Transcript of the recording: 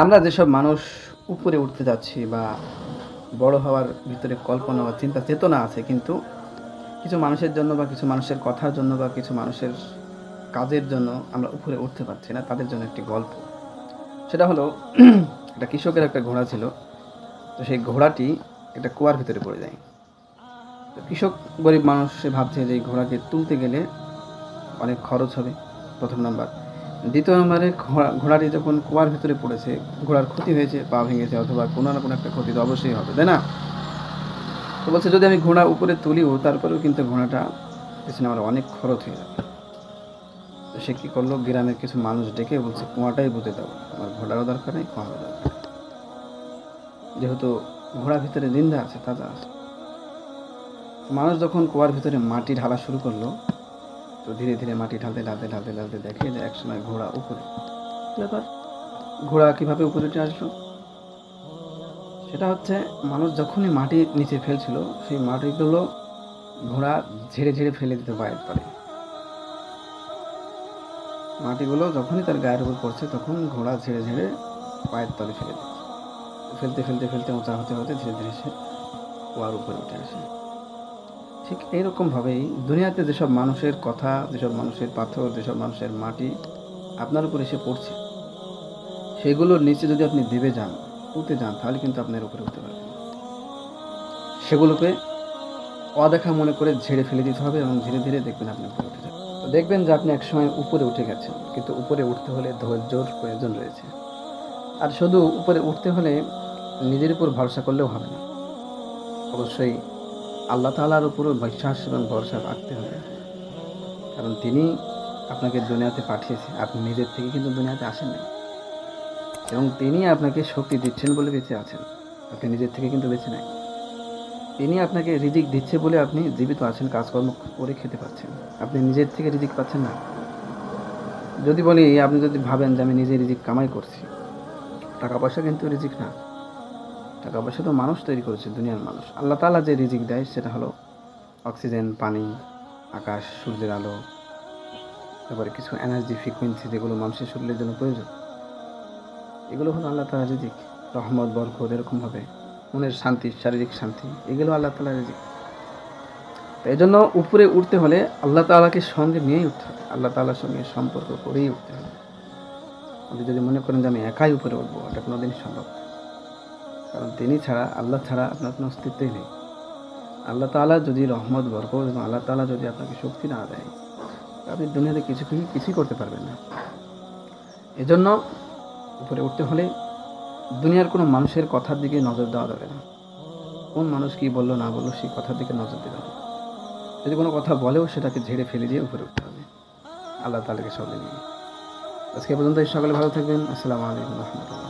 আমরা যেসব মানুষ উপরে উঠতে যাচ্ছি বা বড় হওয়ার ভিতরে কল্পনা বা চিন্তা, চেতনা আছে, কিন্তু কিছু মানুষের জন্য বা কিছু মানুষের কথার জন্য বা কিছু মানুষের কাজের জন্য আমরা উপরে উঠতে পারছি না, তাদের জন্য একটি গল্প। সেটা হলো, একটা কৃষকের একটা ঘোড়া ছিল, তো সেই ঘোড়াটি একটা কুয়ার ভিতরে পড়ে যায়। তো কৃষক, গরিব মানুষ সে ভাবছে যে এই ঘোড়াকে তুলতে গেলে অনেক খরচ হবে, প্রথম নাম্বার। দ্বিতীয় নম্বরে ঘোড়া, ঘোড়াটি যখন কুয়ার ভিতরে পড়েছে, ঘোড়ার ক্ষতি হয়েছে, পা ভেঙেছে অথবা কোনো না কোনো একটা ক্ষতি তো অবশ্যই হবে, তাই না? তো বলছে, যদি আমি ঘোড়া উপরে তুলিও, তারপরেও কিন্তু ঘোড়াটা পিছনে আমার অনেক খরচ হয়ে যাবে। তো সে কী করল? গ্রামের কিছু মানুষ ডেকে বলছে, কুয়াটাই বুঝে দাও। আমার ঘোড়ারও দরকার নেই, কুয়ারও দরকার যেহেতু ঘোড়ার ভিতরে জিন্দা আছে, তাজা আছে। মানুষ যখন কুয়ার ভিতরে মাটি ঢালা শুরু করল তো ধীরে ধীরে মাটি ঢালতে ঢালতে ঢালতে ঢালতে দেখে যে একসময় ঘোড়া উপরে। ব্যাপার? ঘোড়া কীভাবে উপরে উঠে আসলো? সেটা হচ্ছে মানুষ যখনই মাটি নিচে ফেলছিল সেই মাটিগুলো ঘোড়া ঝেড়ে ঝেড়ে ফেলে দিতে পারে পারে মাটিগুলো যখনই তার গায়ের উপর পড়ছে তখন ঘোড়া ঝেড়ে ঝেড়ে পায়ের তলে ফেলে দিচ্ছে। ফেলতে ফেলতে ফেলতে উঁচা হতে হতে ধীরে ধীরে সে কুয়ার উপরে উঠে আসে। ঠিক এইরকমভাবেই দুনিয়াতে যেসব মানুষের কথা, যেসব মানুষের পাথর, যেসব মানুষের মাটি আপনার উপর এসে পড়ছে, সেগুলোর নিচে যদি আপনি দেবে যান উঠতে যান, তাহলে কিন্তু আপনার উপরে উঠতে পারবেন সেগুলোকে অদেখা মনে করে ঝেড়ে ফেলে দিতে হবে এবং ধীরে ধীরে দেখবেন আপনি উপরে উঠে যাবেন। দেখবেন যে আপনি একসময় উপরে উঠে গেছেন, কিন্তু উপরে উঠতে হলে ধৈর্যর প্রয়োজন রয়েছে। আর শুধু উপরে উঠতে হলে নিজের উপর ভরসা করলেও হবে না। অবশ্যই আল্লাহ তালার উপরও বিশ্বাস এবং ভরসা রাখতে হবে। কারণ তিনি আপনাকে দুনিয়াতে পাঠিয়েছে। আপনি নিজের থেকে কিন্তু দুনিয়াতে আসেন না এবং তিনি আপনাকে শক্তি দিচ্ছেন বলে বেঁচে আছেন। আপনি নিজের থেকে কিন্তু বেঁচে নাই। তিনি আপনাকে রিজিক দিচ্ছে বলে আপনি জীবিত আছেন, কাজকর্ম করে খেতে পাচ্ছেন। আপনি নিজের থেকে রিজিক পাচ্ছেন না। যদি বলি, আপনি যদি ভাবেন যে আমি নিজে রিজিক কামাই করছি, টাকা পয়সা কিন্তু রিজিক না। টাকা পয়সা তো মানুষ তৈরি করেছে, দুনিয়ার মানুষ। আল্লাহ তাআলা যে রিজিক দেয়, সেটা হলো অক্সিজেন, পানি, আকাশ, সূর্যের আলো, তারপরে কিছু এনার্জি ফ্রিকোয়েন্সি যেগুলো মানুষের শরীরের জন্য প্রয়োজন। এগুলো হলো আল্লাহ তালা রিজিক। রহমত, বরকত এরকমভাবে মনের শান্তি, শারীরিক শান্তি, এগুলো আল্লাহ তালা রিজিক। তো এই জন্য উপরে উঠতে হলে আল্লাহ তালাকে সঙ্গে নিয়েই উঠতে হবে। আল্লাহ তালার সঙ্গে সম্পর্ক করেই উঠতে হবে। আপনি যদি মনে করেন যে আমি একাই উপরে উঠবো, এটা কোনোদিনই সম্ভব না। কারণ তিনি ছাড়া, আল্লাহ ছাড়া আপনার কোনো অস্তিত্বই নেই। আল্লাহ তাআলা যদি রহমত, বরকত এবং আল্লাহ তাআলা যদি আপনাকে শক্তি না দেয়, আপনি দুনিয়াতে কিছু কিছু, কিছুই করতে পারবেন না। এজন্য উপরে উঠতে হলে দুনিয়ার কোনো মানুষের কথার দিকে নজর দেওয়া যাবে না। কোন মানুষ কী বলল, না বলল, সেই কথার দিকে নজর দিতে হবে যদি কোনো কথা বলেও সেটাকে ঝেড়ে ফেলে দিয়ে উপরে উঠতে হবে। আল্লাহ তাআলাকে সঙ্গে নিয়ে। আজকে পর্যন্ত সকলে ভালো থাকবেন। আসসালামু আলাইকুম রহমতুল্লাহ।